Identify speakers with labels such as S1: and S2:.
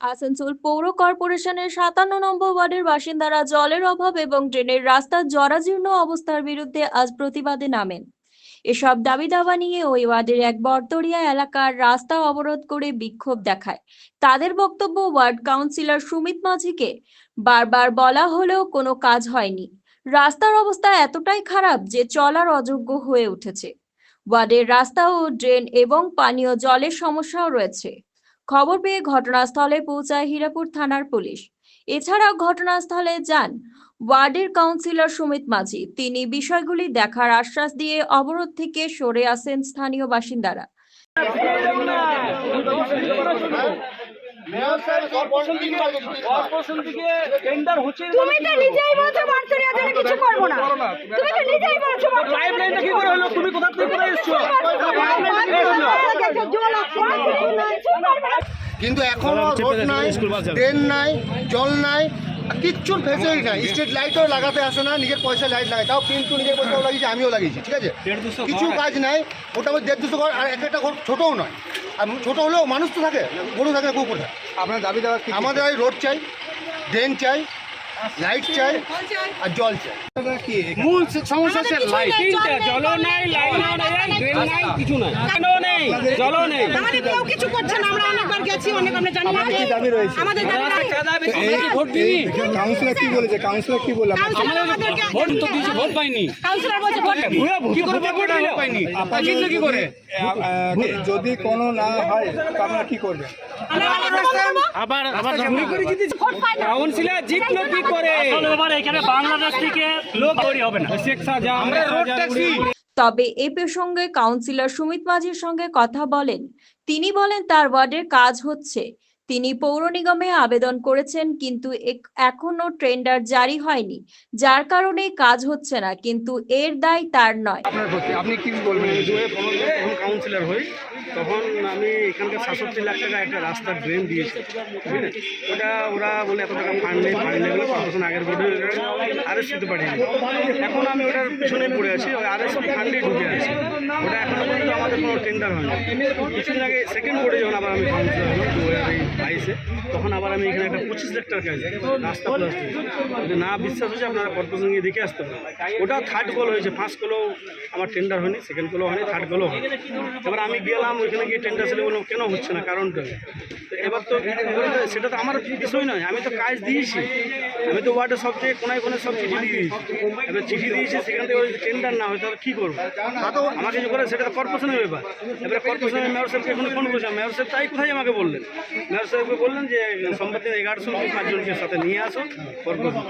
S1: আসানসোল পৌর কর্পোরেশনের সাতান্ন নম্বর ওয়ার্ডের বাসিন্দারা জলের অভাব এবং ড্রেনের রাস্তার জরাজীর্ণ অবস্থার বিরুদ্ধে আজ প্রতিবাদে নামেন। এসব দাবি দাবা নিয়ে ওই ওয়ার্ডের এক বর্তরিয়া এলাকার রাস্তা অবরোধ করে বিক্ষোভ দেখায়। তাদের বক্তব্য ওয়ার্ড কাউন্সিলর সুমিত মাঝিকে, বারবার বলা হলেও কোনো কাজ হয়নি। রাস্তার অবস্থা এতটাই খারাপ যে চলার অযোগ্য হয়ে উঠেছে। ওয়ার্ডের রাস্তা ও ড্রেন এবং পানীয় জলের সমস্যাও রয়েছে। খবর পেয়ে ঘটনাস্থলে পৌঁছায় হীরাপুর থানার পুলিশ। এছাড়াও ঘটনাস্থলে যান ওয়ার্ডের কাউন্সিলর সুমিত মাঝি। তিনি বিষয়গুলি দেখার আশ্বাস দিয়ে অবরোধ থেকে সরে আসেন স্থানীয় বাসিন্দারা।
S2: কর্পোরেশন থেকে টেন্ডার হচ্ছে
S3: তুমি তো নিজেই বলছো জন্য কিছু করব না। তুমি তো নিজেই বলছো
S2: কি করে হলো? তুমি কোথা থেকে কোথায় এসছো?
S3: জল আসছে
S4: কিন্তু এখনও রোড নাই ড্রেন নাই জল নাই কিচ্ছুর ফেসিলিটি নাই। স্ট্রিট লাইটও লাগাতে আসে না নিজের পয়সা লাইট লাগায় তাও কিন্তু নিজের পয়সাও লাগিয়েছি আমিও লাগিয়েছি ঠিক আছে? কিছু কাজ নাই মোটামুটি দেড় দুশো ঘর আর এক একটা ঘর ছোটোও নয়। আর ছোট হলেও মানুষ তো থাকে গরু থাকে কুকুর থাকে।
S5: আপনার দাবি দেওয়া কি
S4: আমাদের ওই রোড চাই ড্রেন চাই লাইট চাই আর জল চাই।
S2: মূল সমস্যা হচ্ছে লাইট তিনটা জলও নাই লাইনও নাই ড্রেন নাই কিছু নাই। লাইনও নেই? জলও নেই।
S3: আমাদের কেউ কিছু করছে না আমরা অনেকবার গেছি অনেক আমরা জানি না।
S5: দাবি রয়েছে?
S3: আমাদের দাবি
S2: ভোট দিবি
S5: কাউন্সিলর কি বলেছে? কাউন্সিলর কি বলল?
S3: কাউন্সিলর
S2: ভোট তো দিয়েছে ভোট পাইনি।
S3: কাউন্সিলর বলছে ভোট
S2: কি করে ভোট দিলে? পাইনি। জিতলো কি করে?
S5: যদি কোনো না হয় আপনারা কি করবেন?
S3: করব।
S2: আবার আবার ঘুরে করে জিতেছে।
S3: ভোট পাই না।
S2: কাউন্সিলর জিতলো কি করে? এখানে বাংলাদেশ থেকে লোক তৈরি হবে না। আমরা রোড ট্যাক্সি
S1: তবে এ প্রসঙ্গে কাউন্সিলর সুমিত মাঝির সঙ্গে কথা বলেন। তিনি বলেন তার ওয়ার্ডের কাজ হচ্ছে তিনি পৌর নিগমে আবেদন করেছেন, কিন্তু এখনও টেন্ডার জারি হয়নি। যার কারণে কাজ হচ্ছে না, কিন্তু এর দায় তার নয়।
S5: আপনি কি বলবেন?
S6: কাউন্সিলর হই, তখন আমি এখানকার সাতষট্টি লাখ টাকা একটা রাস্তার ড্রেন দিয়েছি। ওটা ওরা বলে এত টাকা ফান্ড নেই ফান্ড নেই আগের দিতে পারিনি। এখন আমি ওটার পিছনে পড়ে আছি, ওই আরেস্ট ফান্ডেই ঢুকে আছি ওটা এখনও পর্যন্ত আমাদের কোনো টেন্ডার হয়নি। কিছুদিন আগে সেকেন্ড বোর্ডে যখন আবার আমি কাউন্সিলর তখন আবার আমি এখানে একটা পঁচিশ লাখ টাকা রাস্তা প্লাস যদি না বিশ্বাস হচ্ছে আপনারা কর্পোরেশন গিয়ে দেখে আসতে পারেন। ওটাও থার্ড কল হয়েছে ফার্স্ট কলও আমার টেন্ডার হয়নি সেকেন্ড কলও হয়নি থার্ড কলও হয়নি। এবার আমি গেলাম, ওইখানে গিয়ে টেন্ডার ছেলে বললাম কেন হচ্ছে না? কারণটা এবার তো, সেটা তো আমার বিষয় নয়, আমি তো কাজ দিয়েছি। আমি তো ওয়ার্ডের সব থেকে কোনায় কোনায় সব চিঠি দিয়ে দিয়েছি। এবার চিঠি দিয়েছি, সেখান থেকে টেন্ডার না হয় তাহলে কী করব? আমাকে যে করে সেটা কর্পোরেশনের ব্যাপার। এবারে কর্পোরেশনের মেয়র সাহেবকে এখন ফোন করেছিলাম। মেয়র সাহেব তাই কোথায় আমাকে বললেন? মেয়র সাহেবকে বললেন যে সম্প্রতি এগারোশো পাঁচজনকে সাথে নিয়ে আসো, কর্পোরেশন